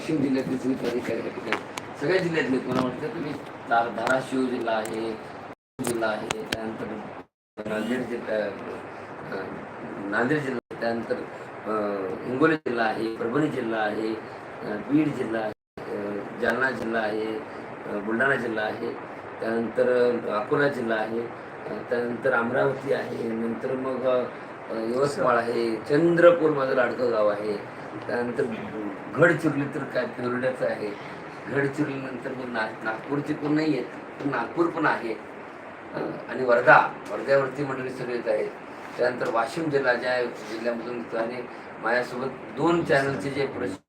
वाशिम जिल्ह्यातील सगळे पदाधिकारी त्या ठिकाणी सगळ्या जिल्ह्यातले तुम्हाला म्हटलं तुम्ही धा धाराशिव जिल्हा आहे जिल्हा आहे त्यानंतर नांदेड जिल्हा नांदेड जिल्हा त्यानंतर हिंगोली जिल्हा आहे परभणी जिल्हा आहे बीड जिल्हा आहे जालना जिल्हा आहे बुलढाणा जिल्हा आहे त्यानंतर अकोला जिल्हा आहे त्यानंतर अमरावती आहे नंतर मग यवतमाळ आहे चंद्रपूर माझं लाडकं गाव आहे त्यानंतर गडचिरोली तर काय? पिवड्याचं आहे. गडचिरोलीनंतर मग ना नागपूरची पण नाही आहेत पण नागपूर पण आहे. आणि वर्धा वर्ध्यावरती मंडळी सगळेच आहेत. त्यानंतर वाशिम जिल्हा ज्या जिल्ह्यामधून येतो आणि माझ्यासोबत दोन चॅनलचे जे पुरस्कार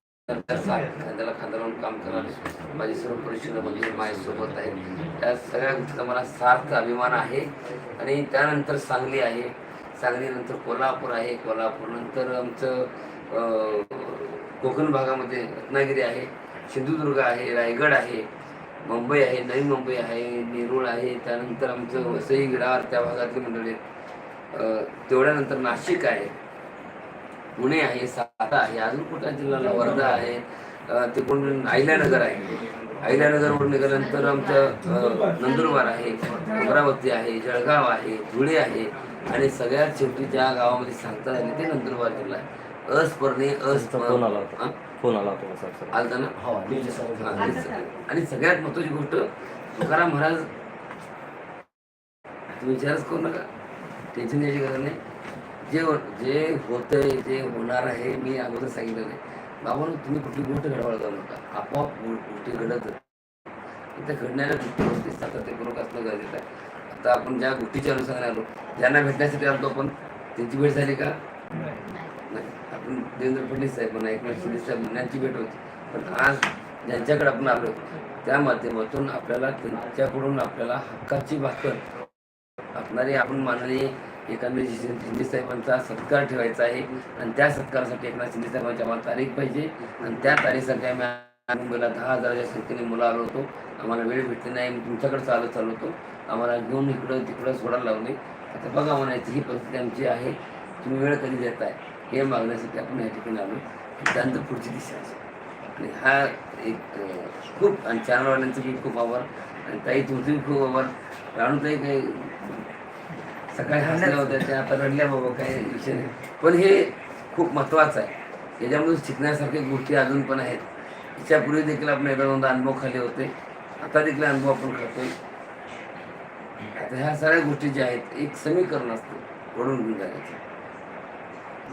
खांद्याला खांद्यावरून काम करणारे माझे सर्व परिषद म्हणजे माझ्यासोबत आहेत. त्या सगळ्या गोष्टीचा मला सार्थ अभिमान आहे. आणि त्यानंतर सांगली आहे. सांगलीनंतर कोल्हापूर आहे. कोल्हापूरनंतर आमचं कोकण भागामध्ये रत्नागिरी आहे सिंधुदुर्ग आहे रायगड आहे मुंबई आहे नवी मुंबई आहे नेरूळ आहे त्यानंतर आमचं वसई विरार त्या भागातली मंडळी आहेत. तेवढ्यानंतर नाशिक आहे पुणे आहे सातारा आहे अजून कुठल्या जिल्ह्याला? वर्धा आहे ते कोण अहिल्यानगर आहे. आहिल्यानगरवरून निघाल्यानंतर आमचं नंदुरबार आहे अमरावती आहे जळगाव आहे धुळे आहे आणि सगळ्यात शेवटी ज्या गावामध्ये सांगता आले ते नंदुरबार जिल्हा आहे. अस्पर्णे तुमचा फोन आला होता? फोन आला होता सर सर आलता ना? हो. हा, आणि स- आणि सगळ्यात महत्वाची गोष्ट तुकाराम महाराज तुम्ही विचारच करू नका. टेन्शन घ्यायची गरज नाही. जे हो- जे होतंय जे होणार आहे मी अगोदर सांगितलं नाही. बाबा तुम्ही कुठली गोष्ट घडवायला जाऊ नका. आपोआप गो- गोष्टी घडत त्या घडणाऱ्या गोष्टी सातत्यपूर्वक असणं गरजेचं आहे. आता आपण ज्या गोष्टीच्या अनुषंगाने आलो ज्यांना भेटण्यासाठी आलो आपण त्यांची भेट झाली का? नाही. आपण देवेंद्र फडणवीस साहेबांना एकनाथ शिंदे साहेब यांची भेट होती. पण आज ज्यांच्याकडे आपण आलो त्या माध्यमातून आपल्याला त्यांच्याकडून आपल्याला हक्काची भाकर असणारे आपण माननीय एकनाथ शिंदे साहेबांचा सत्कार ठेवायचा आहे. आणि त्या सत्कारासाठी एकनाथ शिंदे साहेबांची आम्हाला तारीख पाहिजे. आणि त्या तारीखसाठी आम्ही मुंबईला दहा हजाराच्या संख्येने मुलं आलो होतो. आम्हाला वेळ भेटली नाही. आम्ही तुमच्याकडे चालत चालू होतो. आम्हाला घेऊन इकडं तिकडं सोडायला लावले. आता बघा म्हणायची ही परिस्थिती आमची आहे. तुम्ही वेळ कधी देताय? हे मागण्यासाठी आपण या ठिकाणी आलो. त्यानंतर पुढची दिशा असेल आणि हा एक खूप आणि चॅनलवाल्यांचं बी खूप आभार. आणि ताई तुमचं खूप आभार. राणूताई काही सकाळी हसल्या होत्या त्या आता रडल्या बाबा काही विषय नाही. पण हे खूप महत्त्वाचं आहे. याच्यामधून शिकण्यासारख्या गोष्टी अजून पण आहेत. याच्यापूर्वी देखील आपण एकदा दोनदा अनुभव खाले होते. आता देखील अनुभव आपण करतोय आता ह्या सगळ्या गोष्टी ज्या आहेत एक समीकरण असतं. ओढून घेऊन जायचं.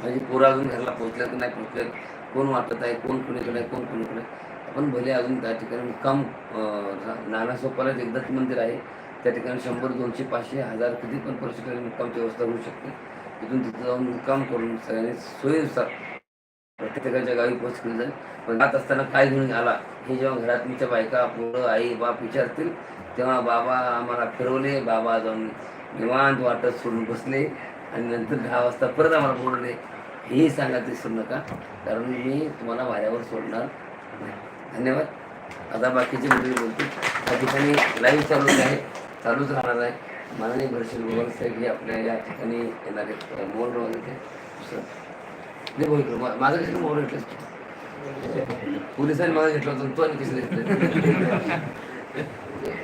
म्हणजे पोरं अजून घरला पोचल्या की नाही पोहोचल्यात कोण वाटत आहे कोण कुणीकडे आहे कोण कुणीकडे आपण भले अजून त्या ठिकाणी मुक्काम अं, नाना एक दत्त मंदिर आहे. त्या ठिकाणी शंभर दोनशे पाचशे हजार किती पण परिस्थिती मुक्कामची व्यवस्था होऊ शकते. तिथून तिथं जाऊन मुक्काम करून सगळ्यांनी सोयीनुसार प्रत्येकाच्या गावी पोच केली जाईल. पण जात असताना काय घेऊन आला? हे जेव्हा घरात तुमच्या बायका पोरं आई बाप विचारतील तेव्हा बाबा आम्हाला फिरवले बाबा जाऊन निवांत वाटत सोडून बसले. आणि नंतर दहा वाजता परत आम्हाला बोलवले हेही सांगा ते विसरू नका. कारण मी तुम्हाला वाऱ्यावर सोडणार नाही. धन्यवाद. आता बाकीचे मंडळी बोलतील. त्या ठिकाणी लाईव्ह चालू आहे चालूच राहणार आहे. माननीय भरशील गोवाल साहेब हे आपल्या या ठिकाणी येणारे आहेत. मोल वगैरे ते बोल माझं कसं मोबाईल घेतलं पोलिसांनी माझा घेतला होता तो आणि कसं घेतलं.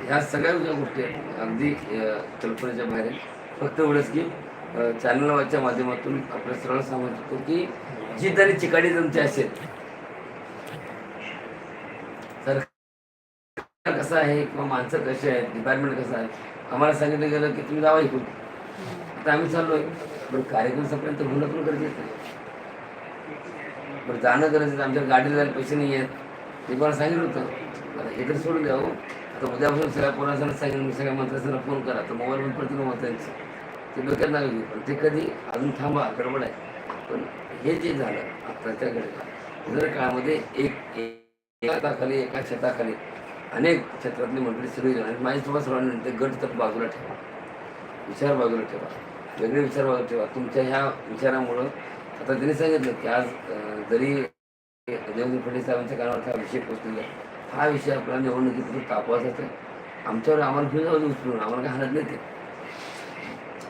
ह्या सगळ्या गोष्टी आहेत. अगदी कल्पनेच्या बाहेर फक्त एवढंच की चॅनलवरच्या माध्यमातून आपल्या सरळ सांगू शकतो की जी तरी चिकाडी तुमची असेल. तर कसं आहे किंवा माणसं कशी आहेत डिपार्टमेंट कसं आहे आम्हाला सांगितलं गेलं की तुम्ही जावा इकडून. आता आम्ही चाललोय. पण कार्यक्रम संपर्यंत होणं पण गरजेचं आहे. बरं जाणं गरजेचं आमच्या गाडीला जायला पैसे नाही आहेत. ते मला सांगितलं होतं. आता हे तर सोडून द्यावं हो. आता उद्यापासून सगळ्या पोरांना सांगितलं सगळ्या मंत्र्यांना फोन करा. तर मोबाईलवर पडतील मंत्र्यांचं ते डोक्यात लागली पण ते कधी अजून थांबा गडबड आहे. पण हे जे झालं आत्ताच्या घडलं जर काळामध्ये एक एका हाताखाली एका छताखाली अनेक क्षेत्रातले मंडळी सगळी जण आणि माझी तुम्हाला सर्वांनी गट तर बाजूला ठेवा. विचार बाजूला ठेवा. वेगळे विचार बाजूला ठेवा. तुमच्या ह्या विचारामुळं आता त्यांनी सांगितलं की आज जरी देवेंद्र फडणवीस साहेबांच्या कानावर हा विषय पोचलेला हा विषय आपल्याला निवडणुकीत तापवायचा आहे. आमच्यावर आम्हाला घेऊन जाऊ उचलून आम्हाला काय हरत नाही ते.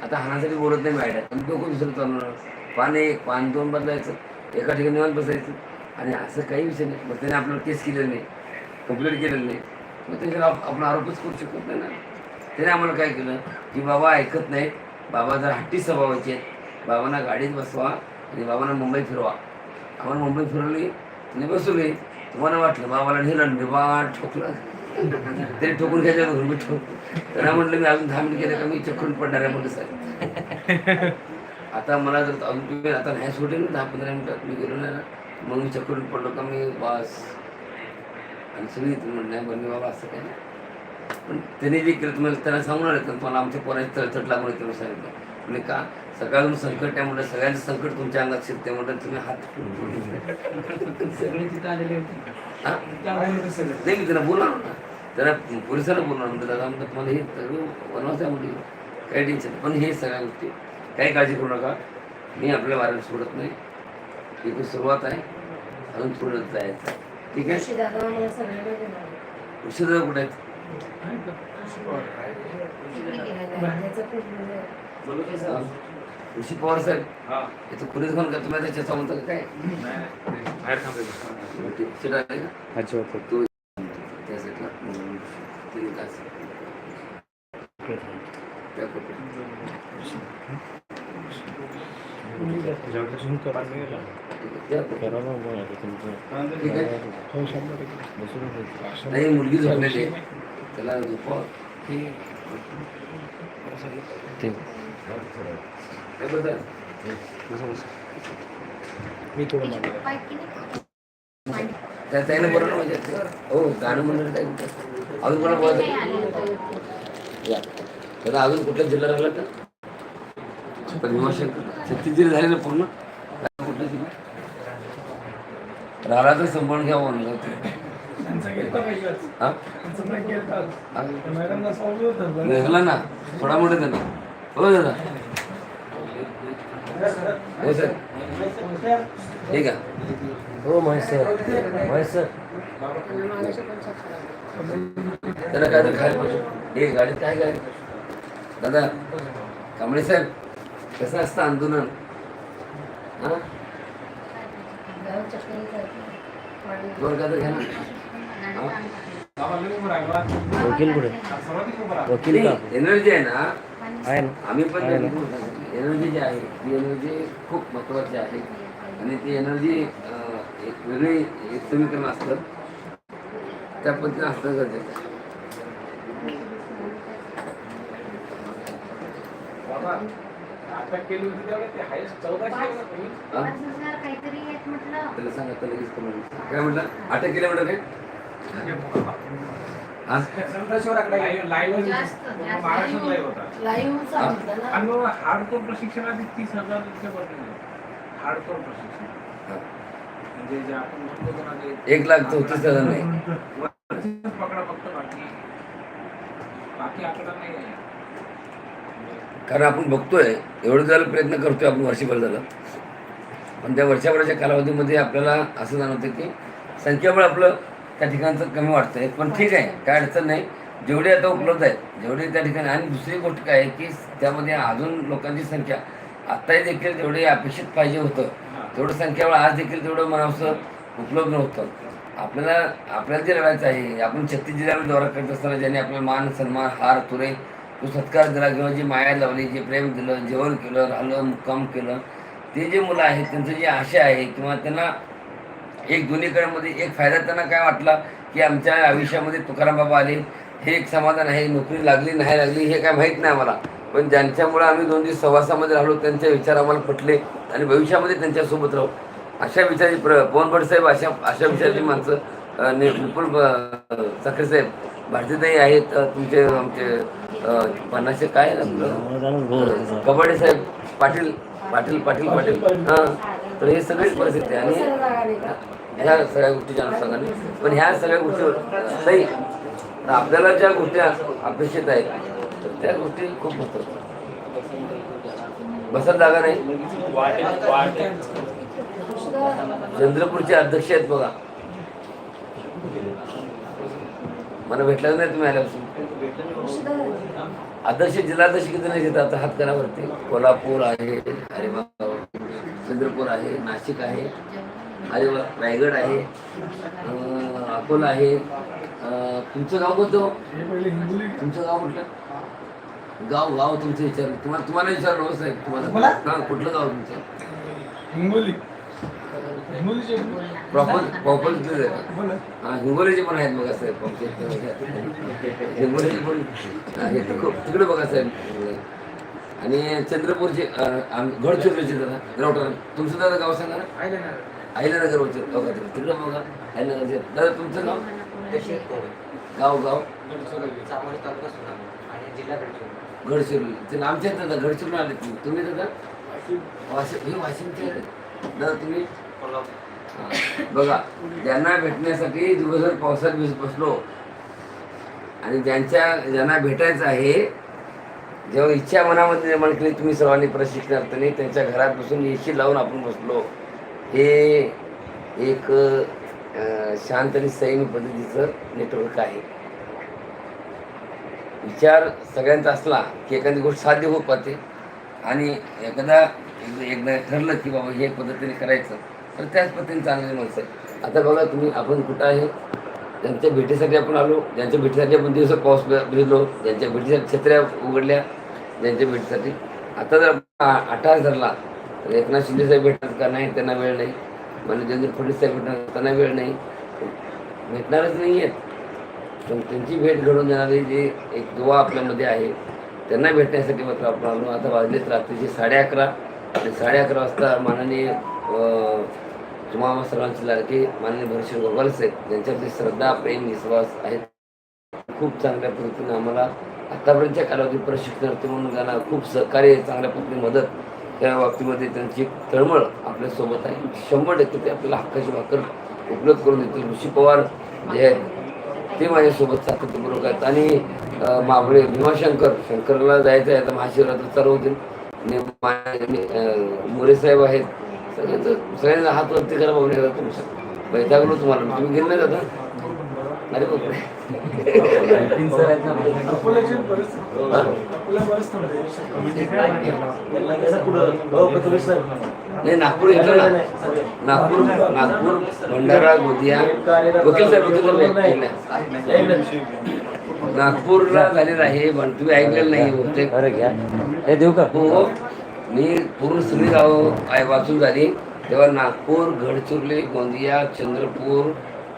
आता हाणासाठी बोलत नाही मॅडम पण डोकं दुसरं चालवणार पान एक पान दोन बदलायचं. एका ठिकाणी निवांत बसायचं. आणि असं काही विषय नाही. मग त्याने आपल्याला केस केलेलं नाही. कंप्लेंट केलेलं नाही. मग त्याच्यावर आपण आरोपच करू शकत नाही ना. त्याने आम्हाला काय केलं? की बाबा ऐकत नाहीत बाबा जर हट्टी स्वभावाचे आहेत. बाबांना गाडीत बसवा आणि बाबांना मुंबई फिरवा. आम्हाला मुंबई फिरवली आणि बसवली. तुम्हाला वाटलं बाबाला नेलं निवाट ठोकलं. तरी ठोकून घ्यायचं घरून मी ठोक त्यांना म्हटलं मी अजून दहा मिनिट गेले का? मी चक्रून पडणार आहे म्हटलं साहेब आता मला जर अजून तुम्ही आता नाही सोडेल ना दहा पंधरा मिनिटात मी गेलो नाही ना. मग मी चक्रून पडलो का? मी बस. आणि सगळी तुम्ही म्हणलं नाही बरं बाबा असं काय नाही. पण त्याने जे केलं तुम्हाला त्यांना सांगून आलं तुम्हाला आमच्या पोराची तळतट लागून येते म्हणून सांगितलं म्हणजे का? सकाळून संकट आहे म्हटलं सगळ्यांचं संकट तुमच्या अंगात शिरते म्हटलं तुम्ही हात सगळे तिथं आलेले होते. हा? त्यामुळे ते सगळं. नाही मी त्यांना बोलणार होता. त्याला पोलिसांना बोलणार म्हणतो दादा म्हणतात तुम्हाला हे सगळं बनवायचं आहे म्हणजे काही टेन्शन नाही. पण हे सगळ्या गोष्टी काही काळजी करू नका. मी आपल्या वाऱ्याला सोडत नाही. ही सुरुवात आहे. अजून थोडं जायचं आहे. ठीक आहे? उशिरा कुठे आहेत? आहे का? मी गेलेला आहे. त्याचं खूप म्हणजे हा. ऋषी पवार साहेब हा. इथं पोलीस फोन करतो माहिती त्याच्या म्हणतात काय नाही, नाही. बाहेर थांबायचं. ते सीट आहे का अजिबात तो त्या साईडला म्हणून तीन तास त्या कोपऱ्यात. ठीक आहे, त्या कोपऱ्यात. ठीक आहे नाही मुलगी झोपलेली आहे त्याला झोपवा काय म्हणजे. हो गाणं म्हणलं अजून कोणा बोलत त्याला अजून कुठल्या जिल्हा लागला का? पण भीमाशंकर छत्तीस जिल्हे झाले ना पूर्ण? कुठला जिल्हा तर सांभाळून घ्या म्हणलं. हा. हा? होतं. ना. थोडा मोठे त्यांना हो दादा. हो सर. ठीक आहे. हो महेश सर. महेश सर. त्याला काय तर खायला पाहिजे. हे गाडीत काय काय दादा कांबळे साहेब कसं असतं आंदोलन? हा. दोन काय तर घ्या ना. वकील कुठे. वकील का? एनर्जी आहे ना? आम्ही पण. एनर्जी जी आहे ती एनर्जी खूप महत्वाची आहे. आणि ती एनर्जी एक वेगळी एक समीकरण असतं. त्या पद्धतीने असणं गरजेचं आहे. त्याला सांगा लगेच काय म्हटलं? अटक केलं म्हटलं काय तीस हजार हार्डकोर प्रशिक्षण म्हणजे जे आपण म्हणतो एक लाख चौतीस हजार नाही पकडा फक्त बाकी बाकी आकडा नाही. आहे कारण आपण बघतोय एवढं जायला प्रयत्न करतोय आपण वर्षभर झालं पण त्या वर्षाभराच्या कालावधीमध्ये आपल्याला असं जाणवतं की संख्याबळ आपलं त्या ठिकाणचं कमी वाटतंय. पण ठीक आहे काय अडचण नाही. जेवढे आता उपलब्ध आहेत जेवढे त्या ठिकाणी आणि दुसरी गोष्ट काय आहे की त्यामध्ये अजून लोकांची संख्या. आत्ताही देखील जेवढे अपेक्षित पाहिजे होतं तेवढं संख्याबळ आज देखील तेवढं मला असं उपलब्ध नव्हतं. आपल्याला आपल्याला जे लढायचं आहे आपण छत्तीस जिल्ह्यामध्ये दौरा करत असताना ज्यांनी आपल्याला मान सन्मान हार तुरे तो सत्कार दिला किंवा जी माया लावली जे प्रेम दिलं जेवण केलं राहिलं मुक्काम केलं ते जे मुलं आहेत त्यांचं जे आशा आहे किंवा त्यांना एक दोन्हीकडेमध्ये एक फायदा त्यांना काय वाटला की आमच्या आयुष्यामध्ये तुकाराम बाबा आले हे एक समाधान आहे नोकरी लागली नाही लागली हे काय माहीत नाही आम्हाला. पण ज्यांच्यामुळे आम्ही दोन दिवस सहवासामध्ये राहिलो त्यांचे विचार आम्हाला पटले आणि भविष्यामध्ये त्यांच्यासोबत राहू. अशा विचाराची प्र पवन साहेब अशा अशा विचाराची माणसं नि- विपुल साखरे साहेब भारतीताई आहेत तुमचे आमचे पन्नासशे काय कबाडे साहेब पाटील पाटील. पाटील पाटील. हां. तर हे सगळीच परिस्थिती आहे आणि ह्या सगळ्या गोष्टीच्या अनुषंगाने. पण ह्या सगळ्या गोष्टीवर नाही. तर आपल्याला ज्या गोष्टी अपेक्षित आहेत तर त्या गोष्टी खूप महत्त्वाच्या बसत जागा नाही. चंद्रपूरचे अध्यक्ष आहेत बघा. मला भेटलं नाही तुम्ही आल्यापासून. अध्यक्ष जिल्हाध्यक्ष किती नाही घेतात? आता हातकणावरती कोल्हापूर आहे हरिभाव चंद्रपूर आहे नाशिक आहे अरे वा रायगड आहे अकोला आहे. तुमचं गाव कोणतं? तुमचं गाव कुठलं? गाव गाव तुमचं विचारलं तुम्हाला तुम्हाला विचारलं साहेब. तुम्हाला कुठलं गाव तुमचं? हिंगोली. प्रॉपर प्रॉपर हा हिंगोलीचे पण आहेत बघा साहेब हिंगोलीचे पण आहेत तिकडे बघा साहेब. आणि चंद्रपूरचे गडचिरोलीचे दादा ग्राउंडर तुमचं दादा गाव सांगा ना. आईला नगर होते बघा तिकडे तिकडे बघा. आईला नगर दादा तुमचं गाव? गाव गाव? गडचिरोली. आमच्या दादा गडचिरोली आले तुम्ही. दादा? वाशिम. हे वाशिमचे. दादा तुम्ही. बघा ज्यांना भेटण्यासाठी दिवसभर पावसात भिज बसलो आणि ज्यांच्या ज्यांना भेटायचं आहे जेव्हा इच्छा मनामध्ये निर्माण केली तुम्ही सर्वांनी प्रशिक्षणार्थाने त्यांच्या घरात बसून एशी लावून आपण बसलो. हे एक शांत आणि संयमी पद्धतीचं नेटवर्क आहे. विचार सगळ्यांचा असला की एखादी गोष्ट साध्य होत पाहते आणि एखादा एकदा एकदा ठरलं की बाबा हे पद्धतीने करायचं तर त्याच पद्धतीने चांगली माणसं आहे. आता बघा तुम्ही आपण कुठं आहे? ज्यांच्या भेटीसाठी आपण आलो ज्यांच्या भेटीसाठी आपण दिवस पाऊस भिजलो ज्यांच्या भेटीसाठी छत्र्या उघडल्या ज्यांच्या भेटीसाठी. आता जर आ- धरला तर एकनाथ शिंदेसाहेब भेटणार का नाही त्यांना वेळ नाही. म्हणजे देवेंद्र फडणवीस साहेब भेटणार त्यांना वेळ नाही. भेटणारच नाही आहेत. पण त्यांची भेट घडून देणारी जे एक दुवा आपल्यामध्ये आहे त्यांना भेटण्यासाठी मात्र आपण आलो. आता वाजलेत रात्रीचे साडे अकरा. आणि साडे अकरा वाजता माननीय तुम्हाला सर्वांचे लाडके माननीय भरशे गोगाल साहेब यांच्यावरती श्रद्धा प्रेम विश्वास आहेत खूप चांगल्या पद्धतीने आम्हाला आतापर्यंतच्या कालावधी प्रशिक्षणार्थी म्हणून त्यांना खूप सहकार्य चांगल्या पद्धतीने मदत त्या बाबतीमध्ये त्यांची तळमळ आपल्यासोबत आहे. शंभर टक्के ते आपल्याला हक्काची भाकर उपलब्ध करून देतील. ऋषी पवार जे आहेत ते माझ्यासोबत सातत्यपूर्वक आहेत. आणि माभळे भीमाशंकर शंकरला जायचं आहे. आता महाशिवरात्र चालू होतील. मा- मोरे साहेब आहेत. सगळ्यांचं सगळ्यांना हात वरती करा बघून येतात तुमचं वैतागलो तुम्हाला. तुम्ही गेले नाही जाता? अरे हा? हो नाही नागपूर येतो ना. नागपूर नागपूर भंडारा गोंदिया. वकील साहेब वकील. नागपूरला झालेलं आहे पण तुम्ही ऐकलेलं नाही बहुतेक. अरे घ्या. हे देऊ का? हो. मी पूर्ण सगळी गावं आहे वाचून झाली. तेव्हा नागपूर गडचिरोली गोंदिया चंद्रपूर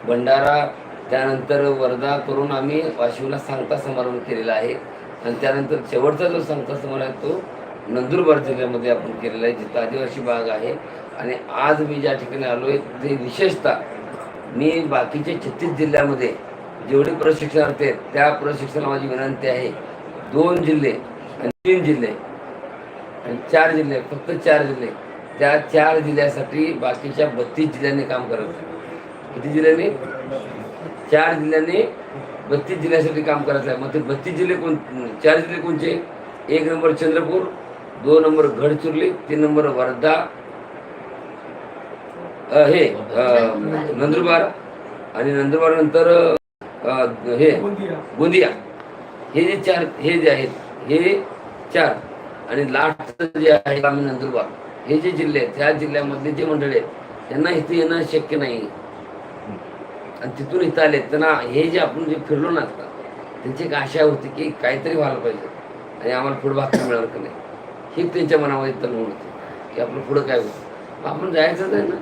भंडारा त्यानंतर वर्धा करून आम्ही वाशिमला सांगता समारंभ केलेला आहे. आणि त्यानंतर शेवटचा जो सांगता समारंभ आहे तो नंदुरबार जिल्ह्यामध्ये आपण केलेला आहे जिथं आदिवासी भाग आहे. आणि आज मी ज्या ठिकाणी आलो आहे ते विशेषतः मी बाकीचे छत्तीस जिल्ह्यामध्ये जेवढे प्रशिक्षणार्थी आहेत त्या प्रशिक्षणाला माझी विनंती आहे. दोन जिल्हे आणि तीन जिल्हे आणि चार जिल्हे फक्त चार जिल्हे. त्या चार जिल्ह्यासाठी बाकीच्या बत्तीस जिल्ह्यांनी काम करायचं किती जिल्ह्यांनी? चार जिल्ह्यांनी बत्तीस जिल्ह्यासाठी काम करायचं आहे. मग ते बत्तीस जिल्हे कोण चार जिल्हे कोणचे? एक नंबर चंद्रपूर दोन नंबर गडचिरोली तीन नंबर वर्धा हे नंदुरबार आणि नंदुरबार नंतर हे गोंदिया. हे जे चार हे जे आहेत हे चार. आणि लास्टचं जे आहे आम्ही नंदुरबार हे जे जिल्हे आहेत त्या जिल्ह्यामधले जे मंडळी आहेत त्यांना इथे येणं शक्य नाही. आणि तिथून इथं आले त्यांना हे जे आपण जे फिरलो ना आता त्यांची एक आशा होती की काहीतरी व्हायला पाहिजे. आणि आम्हाला पुढं भाग मिळणार का नाही? ही त्यांच्या मनामध्ये तरुण होती. की आपलं पुढं काय होतं आपण जायचंच आहे ना.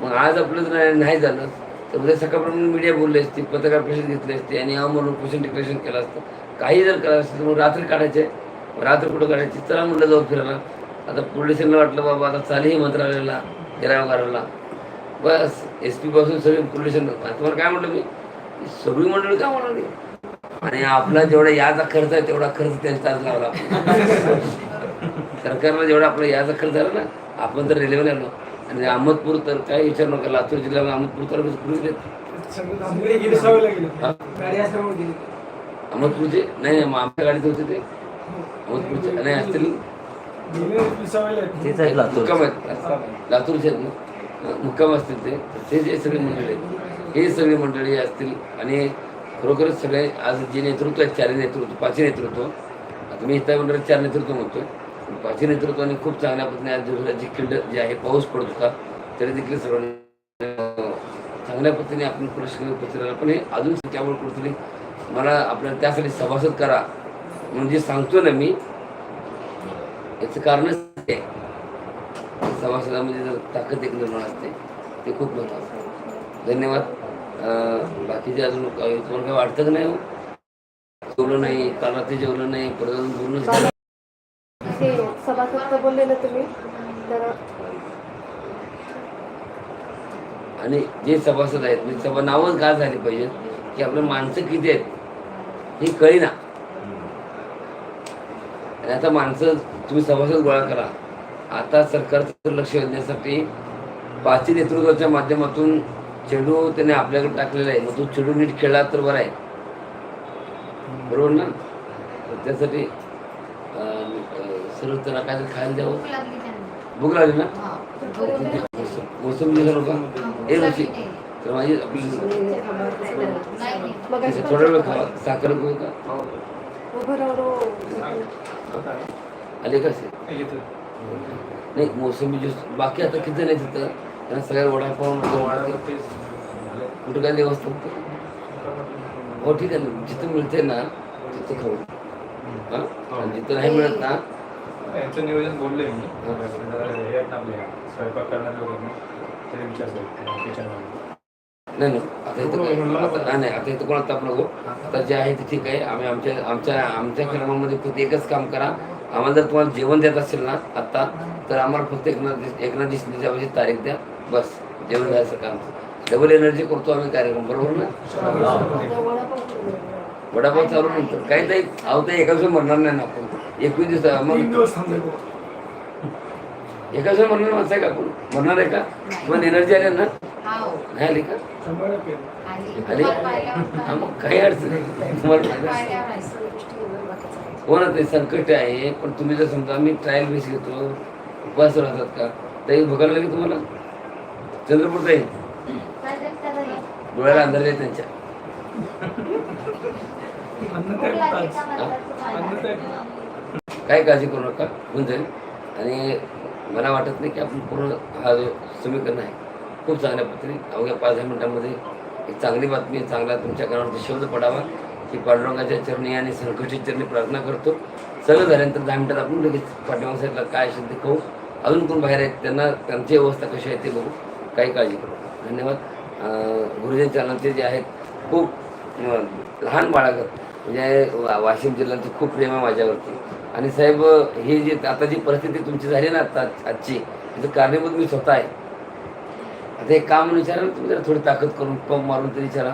मग आज आपलं नाही- झालं तर उद्या सकाळपर्यंत मीडिया बोलली असती पत्रकार परिषद घेतली असती आणि हा क्वेश्चन डिक्लेरेशन केलं असतं काही जर करायचं असतं तर मग रात्री काढायचे. रात्र कुठं काढायची. चला म्हणलं जाऊ फिरायला. आता पोलिसांना वाटलं बाबा आता चालही मंत्रालयाला गिरावगाराला बस एस पी पासून सगळे पोलीस तुम्हाला काय म्हटलं मी? ही सगळी मंडळी का म्हणाली? आणि आपला जेवढा याचा खर्च आहे तेवढा खर्च त्यांचा लावला. आपण. सरकारला जेवढा आपला याचा खर्च झाला ना आपण तर रेल्वेला आलो. आणि अहमदपूर तर काय विचार नका लातूर जिल्ह्याला अहमदपूर तर कुठे अहमदपूरचे? नाही नाही, मग आमच्या गाडीत होते ते. नाही असतील. तेच लातूर मुक्काम आहेत लातूरचे आहेत ना हा, मुक्काम असतील ते ते जे सगळे मंडळी आहेत हे। सगळे मंडळी असतील आणि खरोखरच सगळे आज जे नेतृत्व आहेत चारही नेतृत्व पाचही नेतृत्व। आता मी इथं मंडळात चार नेतृत्व म्हणतोय पाचही नेतृत्वाने खूप चांगल्या पद्धतीने आज दिवसाची खिंड जी आहे पाऊस पडत होता तरी देखील सर्वांनी चांगल्या पद्धतीने आपण राहिला. पण हे अजून त्यामुळे कुठेतरी मला आपल्याला त्यासाठी सभासद करा. म्हणजे सांगतो ना मी याचं कारणच ते. सभासदामध्ये जर ताकद एक निर्माण असते ते खूप महत्वाचं आहे. धन्यवाद बाकीचे अजून काही- तुम्हाला काय वाटतं का नाही हो? जेवलं नाही काल रात्री जेवलं नाही परत अजून बोलणं सभासद बोलले ना तुम्ही तर आणि जे सभासद आहेत म्हणजे सभा नावच का झाली पाहिजेत की आपले माणसं किती आहेत हे कळीना आणि आता माणसं तुम्ही सभासद गोळा करा. आता सरकारचं लक्ष वेधण्यासाठी पाचही नेतृत्वाच्या माध्यमातून चेडू त्याने आपल्याकडे टाकलेला आहे. मग तो चेडू नीट खेळला तर बरा आहे. बरोबर ना? त्यासाठी सर्व त्यांना काहीतरी खायला द्यावं. भूक लागली ना? हा. का हे रुची तर माझी आपली थोडा वेळ खावा साखर घेऊ का? उभं राहू आले का नाही मोसंबी ज्यूस बाकी आता किती नाही तिथं त्यांना सगळ्या वडापाव कुठं काय व्यवस्था होतं हो ठीक आहे. ना जिथं मिळते ना तिथं खाऊ. हा? आणि जिथं नाही मिळत ना? यांचं नियोजन बोललोय मी. हा. हे स्वयंपाक करणारे किचनमध्ये नाही नाही. आता इथं आता नाही, नाही. आता इथं कोणाला ताप नको. आता जे आहे ते ठीक आहे. आम्ही आमच्या आमच्या आमच्या क्रमामध्ये फक्त एकच काम करा. आम्हाला जर तुम्हाला जेवण देत असेल ना आत्ता तर आम्हाला फक्त एकनाथ एकनाथ दिसण्याच्या ऐवजी तारीख द्या. बस. जेवण द्यायचं काम डबल एनर्जी करतो आम्ही कार्यक्रम. बरोबर ना? वडापाव चालू नंतर. काही नाही अहो ते एका दिवशी मरणार नाही ना आपण. एकवीस दिवस तीन मग दिवस थांबायचो एका दिवशी मरणार माणसं आहे का आपण? मरणार आहे का? तुम्हाला एनर्जी आली ना नाही आली का आली. मग काही अडचण नाही तुम्हाला. हो ना ते संकट आहे पण तुम्ही जर समजा मी ट्रायल बेस घेतो उपवास राहतात का ताई बघायला लागेल तुम्हाला चंद्रपूर ताई? डोळ्याला अंधार आहे त्यांच्या? काय काळजी करू नका होऊन जाईल आणि मला वाटत नाही की आपण पूर्ण हा जो समीकरण आहे खूप चांगल्या पद्धतीने अवघ्या पाच दहा मिनिटांमध्ये एक चांगली बातमी चांगला तुमच्या कानावरती शब्द पडावा. की पांडुरंगाच्या चरणी आणि संकष्टी चरणी प्रार्थना करतो. सगळं झाल्यानंतर दहा मिनिटात आपण लगेच पाठीमाग साईडला काय असेल ते खाऊ अजून कोण बाहेर आहेत त्यांना त्यांची अवस्था कशी आहे ते बघू. काही काळजी करू. धन्यवाद. गुरुजी गुरुजन चॅनलचे जे आहेत खूप लहान बाळागत म्हणजे वा- वाशिम जिल्ह्यांचं खूप प्रेम आहे माझ्यावरती. आणि साहेब ही जी आता जी परिस्थिती तुमची झाली ना आता आजची याचं कारणीभूत मी स्वतः आहे. आता एक काम विचारा तुम्ही जरा थोडी ताकद करून पंप मारून तरी विचारा.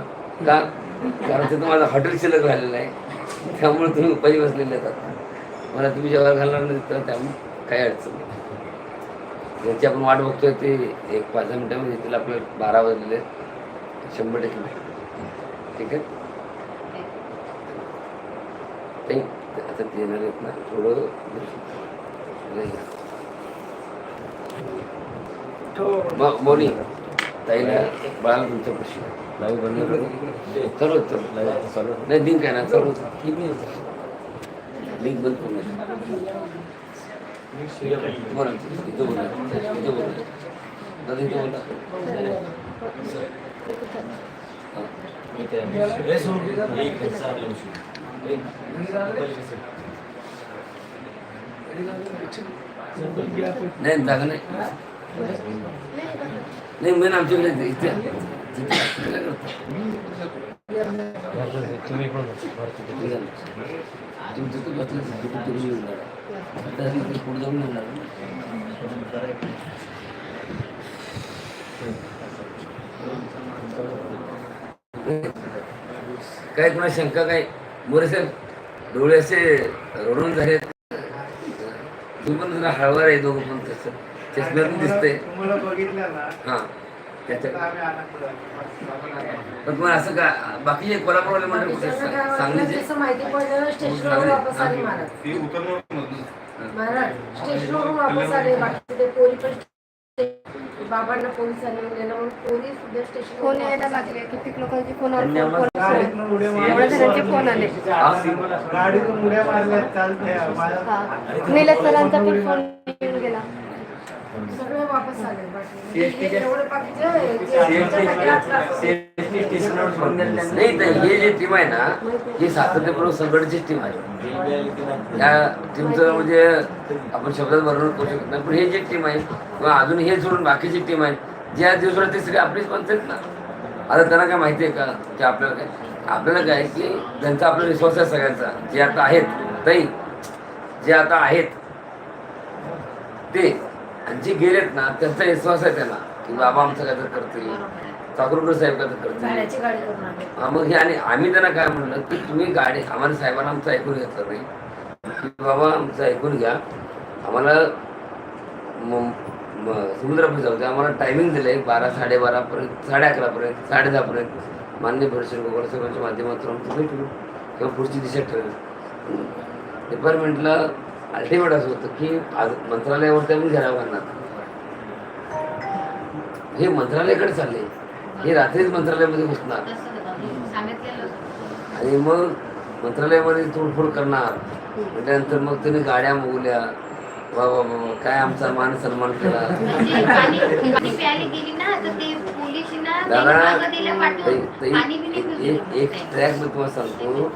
का? कारण तिथं माझं हॉटेल शिल्लक राहिलेलं आहे. त्यामुळे तुम्ही उपाय बसलेले आहेत मला तुम्ही जेव्हा घालणार नाही तर त्यामुळे काही अडचण नाही. ज्याची आपण वाट बघतोय ते एक पाच दहा मिनिटामध्ये येतील आपल्याला बारा वाजलेले. शंभर टक्के. ठीक आहे? आता ते येणार आहेत ना थोडं. नाही. मग मोनी ताईला बाळाला तुमच्या प्रश्न लाईव्ह बंद करू चालू चालू लाईव्ह चालू नाही लिंक आहे ना चालू लिंक बंद करू नका बोला इथं बोला इथं नाही जागा आमच्याकडे काय तुम्ही येऊन जाणार. पुढे जाऊन येणार काय कोणा शंका काय? मोरे साहेब डोळे असे रडून झाले तू पण जरा हळवार आहे दोघं पण तसं. चष्म्यातून दिसतंय. तुम्हाला बघितलं ना हा. त्याच्या आम्ही आनंद झालो. पण तुम्हाला असं का बाकीचे कोल्हापूरवाले कुठे सांगलीचे जसं माहिती पडलं स्टेशनवरून वापस आले महाराज स्टेशनवरून वापस आले बाकीचे ते पोरी पण बाबांना पोलीस आले गेलं म्हणून पोरी सुद्धा स्टेशन फोन यायला लागले कित्येक लोकांचे फोन आले? एवढ्या. जणांचे फोन आले. गाडीतून उड्या मारल्या. चालते हा निलेश सरांचा पण फोन वापस आले. बाकी हे एवढे बाकीचे जे ज्यांच्यासाठी आतला- नाही तर हे जे टीम आहे ना ही सातत्यपूर्वक संघटनेची टीम आहे. या टीमचं म्हणजे आपण शब्दात वर्णन करू शकत नाही पण हे जे टीम आहे किंवा अजून हे सोडून बाकीची टीम आहे ज्या दिवसाला ते सगळे आपलीच आहेत ना? आता त्यांना काय माहिती आहे का? की आपल्याला काय आपल्याला काय की त्यांचा आपला विश्वास आहे सगळ्यांचा. जे आता आहेत ताई जे आता आहेत ते आणि जे गेलेत ना त्यांचा विश्वास आहे त्यांना की बाबा आमचं काय तर करतील. चाकरूकर साहेब काय तर करतील. हा, मग हे आणि आम्ही त्यांना काय म्हणलं की तुम्ही गाडी आम्हाला साहेबांना आमचं ऐकून घेतलं नाही. की बाबा आमचं ऐकून घ्या. आम्हाला समुद्रापर्यंत जाऊ द्या. आम्हाला टायमिंग दिलं आहे बारा साडेबारापर्यंत साडे अकरापर्यंत साडे दहापर्यंत मान्य भरशेर गोगोळ साहेबांच्या माध्यमातून आमचं भेटू किंवा पुढची दिशा ठरेल डिपार्टमेंटला अल्टिमेट असं होतं की आज मंत्रालयावरती आम्ही घेराव करणार हे मंत्रालयाकडे चालले. हे रात्रीच मंत्रालयामध्ये घुसणार. आणि मग मंत्रालयामध्ये तोडफोड करणार. त्यानंतर मग त्याने गाड्या मोगल्या वा वा वा काय आमचा मान सन्मान केला. म्हणजे पाणी पाणी प्यायला गेली ना तर ते पोलिसीना दादा एक-. ट्रॅक मी तुम्हाला सांगतो.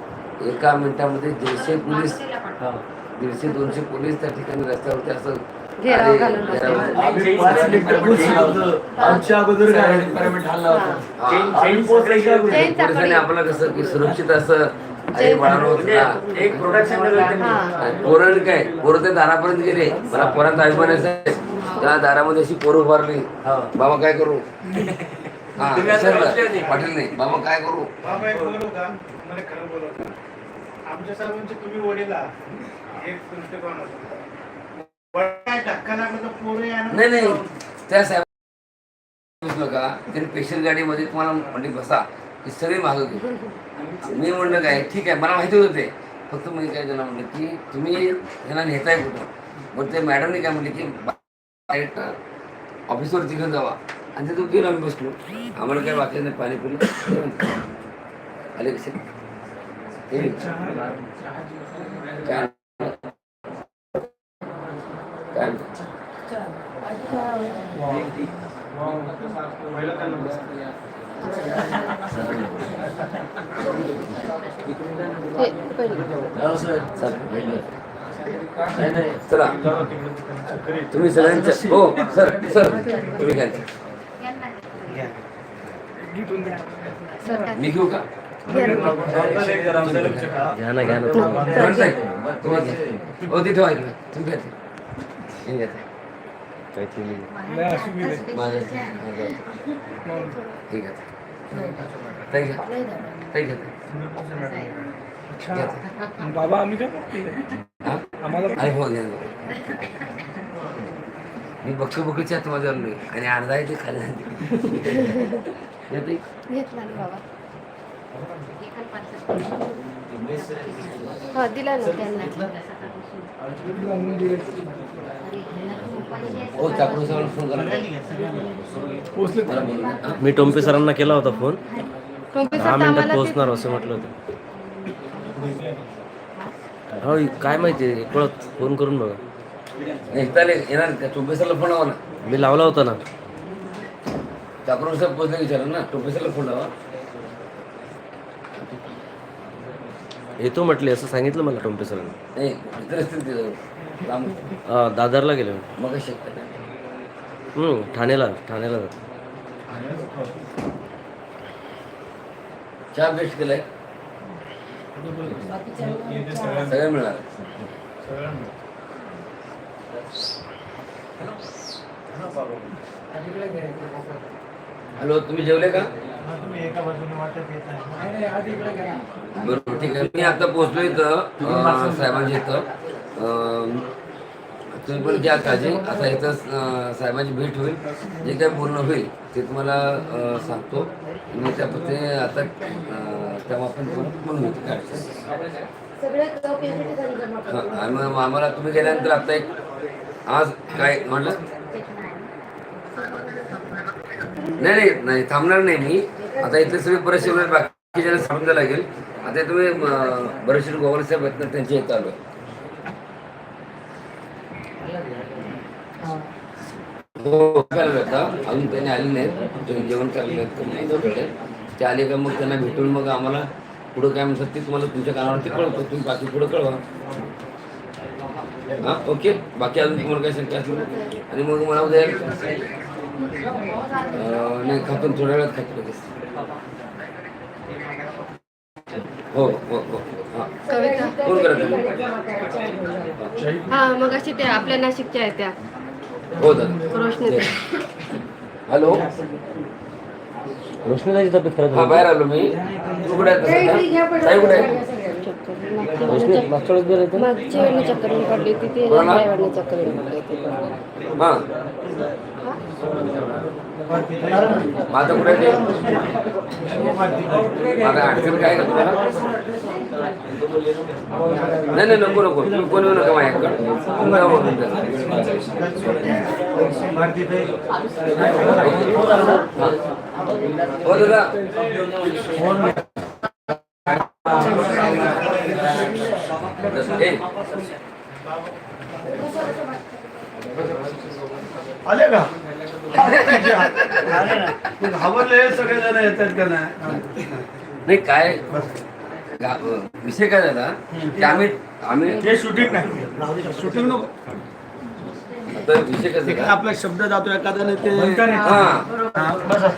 एका मिनिटामध्ये दीडशे पोलीस. दीडशे दोनशे पोलीस त्या ठिकाणी रस्त्यावरती असं घेराव आले, घालून घेराव- आमच्या अगोदर काय? डिपार्टमेंट हल्ला होता. हा. चेन पोलिसांनी सापडली. आपल्याला कसं की सुरक्षित असं अरे बाळांनो होतं ना. एक प्रोडक्शन हा. पोरण काय? पोरं ते दारापर्यंत गेले. मला पोरांचा अभिमान आहे. त्या दारामध्ये अशी पोरं उभारली. बाबा काय करू? हा विचारलं पाटील नाही. बाबा काय करू? बाबा एक बोलू का? मला खरं बोलू का आमच्या सर्वांचे तुम्ही वडील आहात. नाही नाही. त्या साहेब का त्यांनी स्पेशल गाडीमध्ये तुम्हाला म्हणजे बसा. ही सगळी मागं गेली मी म्हणलं काय? ठीक आहे. मला माहिती होतं ते. फक्त मी काय त्यांना म्हणलं की तुम्ही ह्यांना नेताय कुठं? मग ते मॅडमने काय म्हणले की डायरेक्ट ऑफिसवरती घेऊन जावा. आणि तिथून गेलो आम्ही बसलो. आम्हाला काय वाटलं नाही पाणी पिलं. आले कसे? काय? चला तुम्ही सगळ्यांच्या हो सर सर तुम्ही घ्या यांना मी घेऊ का घ्या ना घ्या ना तुम्ही हो तिथे ऐकलं तुम्ही. हे. माझं ठीक आहे. ताई घ्या. ताई घ्या. ते. बाबा आम्ही काय हा? आम्हाला अरे हो घ्या. मी बक्षू बकरीच्या आतमध्ये आलोय आणि अर्धा आहे ते खाली. घेतला बाबा. पाचशे. हा दिला ना त्यांना. हो. हा? मी टोंपे सरांना केला होता फोन दहा सर मिनिटात आम्हाला ते- पोहोचणार असं म्हटलं होतं. हो काय माहिती कळत फोन करून बघा. नाही, चालेल येणार का? टोपेसरला फोन लावा ना. मी लावला होता ना. चाकरू साहेब पोहोचले विचारा ना? टोपेसरला फोन लावा. येतो म्हटले असं सांगितलं मला टोंपे सरांनी. नाही इतर असतील ते जवळ. लांब. अं, दादरला गेले. मग हम्म, ठाण्याला ठाण्याला. जातो चहा बेस्ट केलाय. सगळं मिळणार. हॅलो तुम्ही जेवले का? बरोबर ठीक आहे मी आता पोहोचलो इथं. साहेबांच्या इथं अं, तुम्ही पण घ्या काळजी. आता इथं साहेबांची भेट होईल. जे काय पूर्ण होईल ते तुम्हाला सांगतो. मी त्या ते आता तेव्हा आपण हा, करून आणि मग आम्हाला तुम्ही गेल्यानंतर आता एक आज काय म्हटलं नाही नाही नाही थांबणार नाही मी. आता इथले सगळे बरेचसे बाकी बाकीच्या थांबायला लागेल आता तुम्ही बरेचसे गोवर साहेब आहेत ना त्यांच्या इथं आलो. हो आता. अजून त्यांनी आले नाहीत. जेवण करायला नाहीत ते आले का मग त्यांना भेटून मग आम्हाला पुढं काय म्हणतात ते तुम्हाला तुमच्या कानावरती कळवतो. तुम्ही बाकी पुढं कळवा. हां ओके. बाकी अजून तुम्हाला काय शंका असेल आणि मग मला उद्या नाही खातो थोड्या वेळात खातो हो हो हो. हां. कविता. हा मग अशी त्या आपल्या नाशिकच्या आहेत त्या. हो दादा. रोशनी हॅलो? रोशनीताची तब्येत खराब हा बाहेर आलो मी. तू कुठे आहे कुठे आहे? मागच्या वेळी चक्कर पडली होती ती चक्कर पडली होती. हा. माझं कुठे ते माझा अडचण काय का तुम्हाला नाही नाही नको नको. तुम्ही कोण येऊ नका माझ्याकडे. हो दादा. आले का? मग घाबरले सगळे जण येतात का नाही? नाही काय? गा- विषय काय झाला? की आम्ही आम्ही हे शूटिंग नाही. शूटिंग नको. आता विषय काय ते काय झाला आपला शब्द जातो एखाद्याने ते हा. हा, बसा.